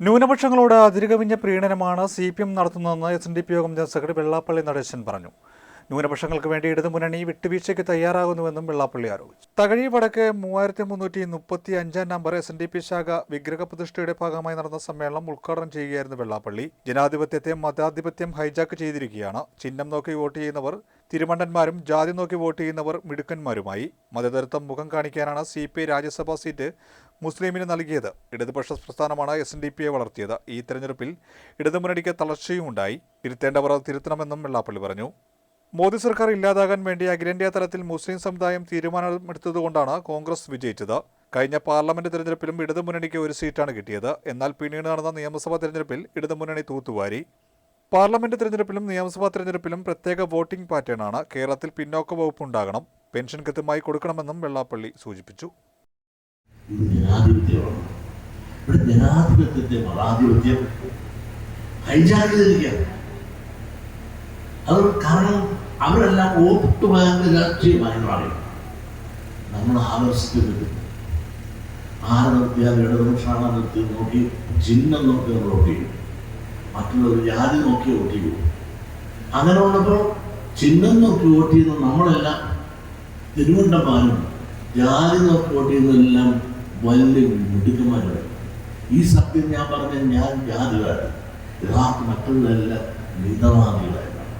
ന്യൂനപക്ഷങ്ങളോട് അതിരുകവിഞ്ഞ പ്രീണനമാണ് C P M നടത്തുന്നതെന്ന് എസ് എൻ ഡി പി യോഗം ജനറൽ സെക്രട്ടറി വെള്ളാപ്പള്ളി നടേശൻ പറഞ്ഞു. ന്യൂനപക്ഷങ്ങൾക്ക് വേണ്ടി ഇടതുമുന്നണി വിട്ടുവീഴ്ചയ്ക്ക് തയ്യാറാകുന്നുവെന്നും വെള്ളാപ്പള്ളി ആരോപിച്ചു. തകഴി വടക്ക് മൂവായിരത്തി മുന്നൂറ്റി മുപ്പത്തി അഞ്ചാം number S N D P ശാഖ വിഗ്രഹ പ്രതിഷ്ഠയുടെ ഭാഗമായി നടന്ന സമ്മേളനം ഉദ്ഘാടനം ചെയ്യുകയായിരുന്നു വെള്ളാപ്പള്ളി. ജനാധിപത്യത്തെ മതാധിപത്യം ഹൈജാക്ക് ചെയ്തിരിക്കുകയാണ്. ചിഹ്നം നോക്കി വോട്ട് ചെയ്യുന്നവർ തിരുമണ്ടന്മാരും ജാതി നോക്കി വോട്ട് ചെയ്യുന്നവർ മിടുക്കന്മാരുമായി. മതതരത്വം മുഖം കാണിക്കാനാണ് C P I Rajya Sabha seat മുസ്ലിമിന് നൽകിയത്. ഇടതുപക്ഷ പ്രസ്ഥാനമാണ് എസ് എൻ ഡി പിയെ വളർത്തിയത്. ഈ തെരഞ്ഞെടുപ്പിൽ ഇടതുമുന്നണിക്ക് തളർച്ചയും ഉണ്ടായി. തിരുത്തേണ്ടവർ തിരുത്തണമെന്നും വെള്ളാപ്പള്ളി പറഞ്ഞു. മോദി സർക്കാർ ഇല്ലാതാകാൻ വേണ്ടി അഖിലേന്ത്യാ തലത്തിൽ മുസ്ലിം സമുദായം തീരുമാനമെടുത്തതുകൊണ്ടാണ് കോൺഗ്രസ് വിജയിച്ചത്. കഴിഞ്ഞ പാർലമെന്റ് തെരഞ്ഞെടുപ്പിലും ഇടതുമുന്നണിക്ക് ഒരു സീറ്റാണ് കിട്ടിയത്. എന്നാൽ പിന്നീട് നടന്ന നിയമസഭാ തെരഞ്ഞെടുപ്പിൽ ഇടതുമുന്നണി തൂത്തുവാരി. പാർലമെന്റ് തെരഞ്ഞെടുപ്പിലും നിയമസഭാ തെരഞ്ഞെടുപ്പിലും പ്രത്യേക വോട്ടിംഗ് പാറ്റേണാണ് കേരളത്തിൽ പിന്നോക്ക വകുപ്പ് ഉണ്ടാകണം പെൻഷൻ കൃത്യമായി കൊടുക്കണമെന്നും വെള്ളാപ്പള്ളി സൂചിപ്പിച്ചു. ഇവിടെ ജനാധിപത്യത്തെ മതാധിപത്യം കാരണം മാറി നമ്മൾ ഇടതുപക്ഷമാണ് നിർത്തി നോക്കി ചിഹ്നം നോക്കി നമ്മൾ വോട്ട് ചെയ്യും. മറ്റുള്ളവർ ജാതി നോക്കി വോട്ട് ചെയ്യും അങ്ങനെ ഉള്ളപ്പോൾ ചിഹ്നം നോക്കി വോട്ട് ചെയ്യുന്ന നമ്മളെല്ലാം തിരുവണ്ടമാനും ജാതി നോക്കി വോട്ട് ചെയ്യുന്നതെല്ലാം വലിയ മിടുക്കന്മാരാണ് ഈ സത്യം ഞാൻ പറഞ്ഞ ഞാൻ ജാതികാരൻ. യഥാർത്ഥ മറ്റുള്ളതെല്ലാം മിതവാദികളായിട്ടാണ്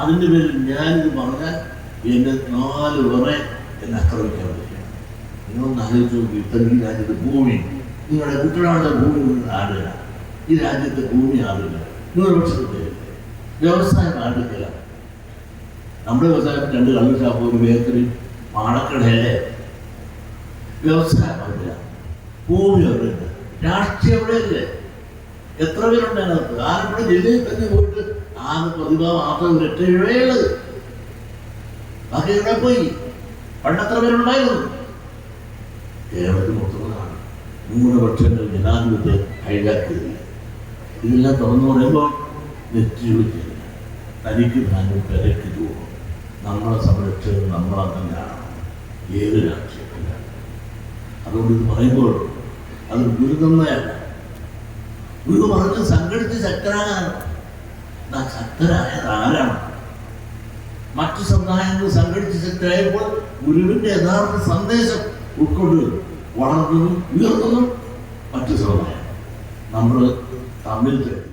അതിന്റെ പേരിൽ ഞാനിത് പറഞ്ഞാൽ എന്നെ നാല് വരെ എന്നെ ആക്രമിക്കാൻ പറ്റില്ല നിങ്ങളൊന്ന് ആലോചിച്ച് നോക്കി ഇത്തരം ഈ രാജ്യത്തെ ഭൂമി. നിങ്ങളുടെ കുട്ടികളുടെ ഭൂമി ആടുക. ഈ രാജ്യത്തെ ഭൂമി ആടുക ന്യൂനപക്ഷത്തെ വ്യവസായം ആടുകയില്ല നമ്മുടെ വ്യവസായം രണ്ട് കള്ളു ഷാപ്പ് ഒരു ബേക്കറി പാണക്കടയല്ലേ വ്യവസായം അവരില്ല ഭൂമി അവരുണ്ട് രാഷ്ട്രീയം അവിടെയല്ലേ എത്ര പേരുണ്ട് അതിനകത്ത് ആലപ്പുഴ ജില്ലയിൽ തന്നെ പോയിട്ട് ആറ് പ്രതിഭ മാത്രം ഒരൊറ്റ ഇഴയുള്ളത് ബാക്കി ഇവിടെ പോയി? പണ്ടത്ര പേരുണ്ടായിരുന്നു? കേരളത്തിൽ മൊത്തമാണ് ന്യൂനപക്ഷങ്ങൾ ജനാധിപത്യം ഹൈജാക്കിയതില്ല ഇതെല്ലാം തുറന്നു പറയുമ്പോൾ നെറ്റി വിളിക്കില്ല തനിക്ക് താനും പെരയ്ക്ക് തോന്നും നമ്മളെ സംരക്ഷകർ നമ്മളെ തന്നെയാണ് ഏത് രാഷ്ട്രീയത്തിൽ അതുകൊണ്ട് ഇത് പറയുമ്പോൾ അത് ഗുരുതമ്മയല്ല ഗുരു പറഞ്ഞ് സംഘടിച്ച് ശക്തരാകാനാണ്. നാ ശക്തരായത് ആരാണ്? മറ്റു സമുദായങ്ങൾ സംഘടിച്ച് ശക്തരായപ്പോൾ ഗുരുവിന്റെ യഥാർത്ഥ സന്ദേശം ഉൾക്കൊണ്ട് വളർന്നതും ഉയർന്നതും മറ്റു സമുദായം നമ്മൾ തമ്മിൽ തെറ്റി